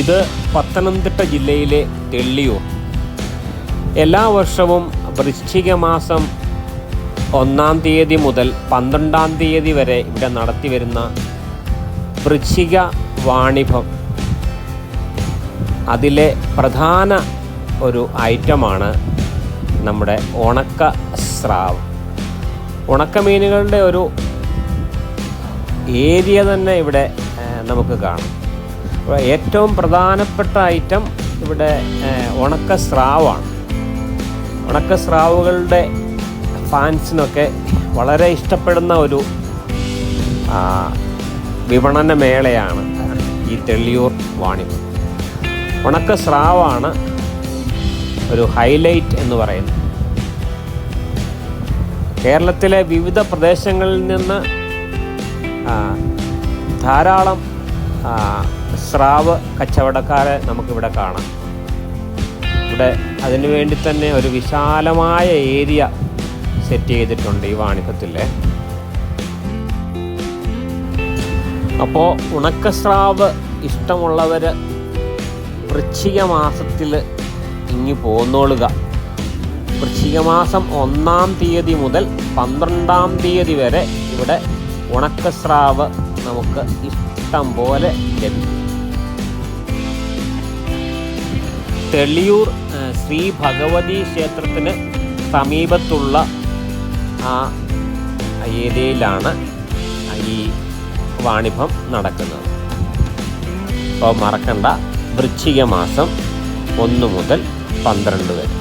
ഇത് പത്തനംതിട്ട ജില്ലയിലെ തെള്ളിയൂർ. എല്ലാ വർഷവും വൃശ്ചിക മാസം ഒന്നാം തീയതി മുതൽ പന്ത്രണ്ടാം തീയതി വരെ ഇവിടെ നടത്തി വരുന്ന വൃശ്ചിക വാണിഭം. അതിലെ പ്രധാന ഒരു ഐറ്റമാണ് നമ്മുടെ ഉണക്ക സ്രാവ്. ഉണക്കമീനുകളുടെ ഒരു ഏരിയ തന്നെ ഇവിടെ നമുക്ക് കാണാം. ഏറ്റവും പ്രധാനപ്പെട്ട ഐറ്റം ഇവിടെ ഉണക്ക സ്രാവാണ് ഉണക്ക സ്രാവുകളുടെ ഫാൻസിനൊക്കെ വളരെ ഇഷ്ടപ്പെടുന്ന ഒരു വിപണന മേളയാണ് ഈ തെള്ളിയൂർ വാണിഭം. ഉണക്ക സ്രാവാണ് ഒരു ഹൈലൈറ്റ് എന്ന് പറയുന്നത്. കേരളത്തിലെ വിവിധ പ്രദേശങ്ങളിൽ നിന്ന് ധാരാളം സ്രാവ് കച്ചവടക്കാരെ നമുക്കിവിടെ കാണാം. ഇവിടെ അതിനു വേണ്ടി തന്നെ ഒരു വിശാലമായ ഏരിയ സെറ്റ് ചെയ്തിട്ടുണ്ട് ഈ വാണിഭത്തിലെ അപ്പോൾ ഉണക്കസ്രാവ് ഇഷ്ടമുള്ളവർ വൃശ്ചിക മാസത്തിൽ ഇങ്ങി പോന്നോളുക. വൃശ്ചിക മാസം ഒന്നാം തീയതി മുതൽ പന്ത്രണ്ടാം തീയതി വരെ ഇവിടെ ഉണക്കസ്രാവ് നമുക്ക് ഇഷ്ടം പോലെ ലഭിക്കും തെള്ളിയൂർ ശ്രീ ഭഗവതി ക്ഷേത്രത്തിന് സമീപത്തുള്ള ആ ഏരിയയിലാണ് ഈ വാണിഭം നടക്കുന്നത്. അപ്പോൾ മറക്കണ്ട വൃശ്ചിക മാസം ഒന്ന് മുതൽ പന്ത്രണ്ട് വരെ.